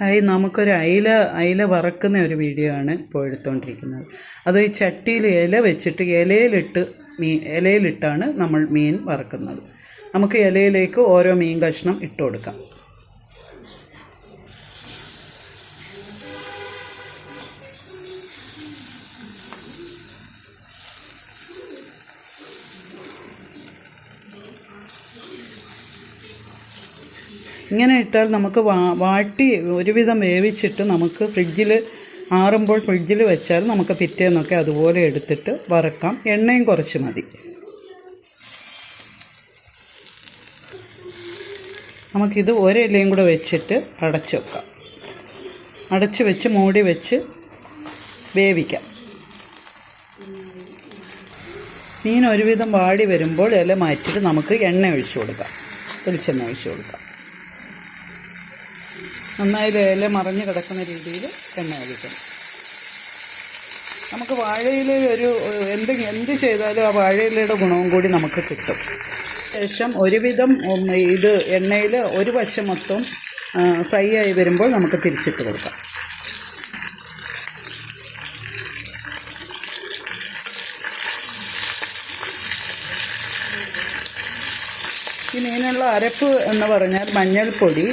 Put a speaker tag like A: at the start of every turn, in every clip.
A: Hi നമുക്കൊരു അയില അയില വറക്കുന്ന ഒരു വീഡിയോ ആണ് ഇപ്പോൾ എടുത്തുകൊണ്ടിരിക്കുന്നത് അത് ഈ ചട്ടിയിൽ ഇല വെച്ചിട്ട് ഇലയിലിട്ട് മീൻ ഇലയിലിട്ടാണ് നമ്മൾ മീൻ വറക്കുന്നത്. നമുക്ക് ഇലയിലേക്ക് ഓരോ മീൻ കഷ്ണം ഇട്ട് കൊടുക്കാം. ഇങ്ങനെ ഇട്ടാൽ നമുക്ക് വാട്ടി ഒരുവിധം വേവിച്ചിട്ട് നമുക്ക് ഫ്രിഡ്ജിൽ ആറുമ്പോൾ ഫ്രിഡ്ജിൽ വെച്ചാൽ നമുക്ക് പിറ്റേന്നൊക്കെ അതുപോലെ എടുത്തിട്ട് വറക്കാം. എണ്ണയും കുറച്ച് മതി. നമുക്കിത് ഒരിലയും കൂടെ വെച്ചിട്ട് അടച്ചു വെക്കാം. അടച്ച് വെച്ച് മൂടി വെച്ച് വേവിക്കാം. മീൻ ഒരുവിധം വാടി വരുമ്പോൾ ഇല മാറ്റിയിട്ട് നമുക്ക് എണ്ണ ഒഴിച്ചു കൊടുക്കാം. വെളിച്ചെണ്ണ ഒഴിച്ചു കൊടുക്കാം. നന്നായി ഇല മറിഞ്ഞ് കിടക്കുന്ന രീതിയിൽ എണ്ണ ഒഴിക്കണം. നമുക്ക് വാഴയില ഒരു എന്ത് എന്ത് ചെയ്താലും ആ വാഴയിലയുടെ ഗുണവും കൂടി നമുക്ക് കിട്ടും. ശേഷം ഒരുവിധം ഇത് എണ്ണയിൽ ഒരു വശം മൊത്തം ഫ്രൈ ആയി വരുമ്പോൾ നമുക്ക് തിരിച്ചിട്ട് കൊടുക്കാം. ഈ മീനുള്ള അരപ്പ് എന്ന് പറഞ്ഞാൽ മഞ്ഞൾപ്പൊടി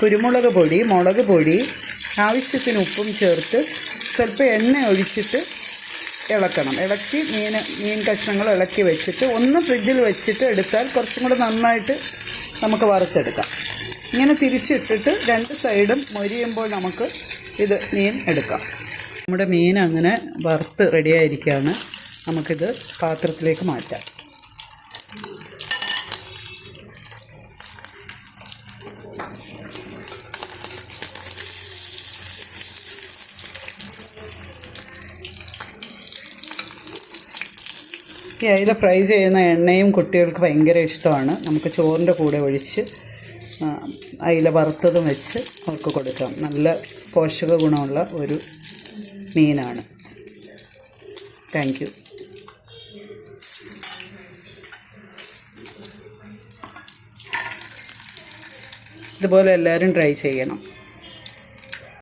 A: കുരുമുളക് പൊടി മുളക് പൊടി ആവശ്യത്തിന് ഉപ്പും ചേർത്ത് സ്വല്പം എണ്ണ ഒഴിച്ചിട്ട് ഇളക്കണം. ഇളക്കി മീൻ മീൻ കഷ്ണങ്ങൾ ഇളക്കി വെച്ചിട്ട് ഒന്ന് ഫ്രിഡ്ജിൽ വെച്ചിട്ട് എടുത്താൽ കുറച്ചും കൂടെ നന്നായിട്ട് നമുക്ക് വറുത്തെടുക്കാം. ഇങ്ങനെ തിരിച്ചിട്ടിട്ട് രണ്ട് സൈഡും മൊരിയുമ്പോൾ നമുക്ക് ഇത് മീൻ എടുക്കാം. നമ്മുടെ മീൻ അങ്ങനെ വറുത്ത് റെഡിയായിരിക്കുകയാണ് നമുക്കിത് പാത്രത്തിലേക്ക് മാറ്റാം. ഈ അയില ഫ്രൈ ചെയ്യുന്ന എണ്ണയും കുട്ടികൾക്ക് ഭയങ്കര ഇഷ്ടമാണ്. നമുക്ക് ചോറിന്റെ കൂടെ ഒഴിച്ച് അയില വറുത്തതും വെച്ച് അവർക്ക് കൊടുക്കാം. നല്ല പോഷക ഗുണമുള്ള ഒരു മീനാണ്. താങ്ക് യു ഇതുപോലെ എല്ലാവരും ട്രൈ ചെയ്യണം.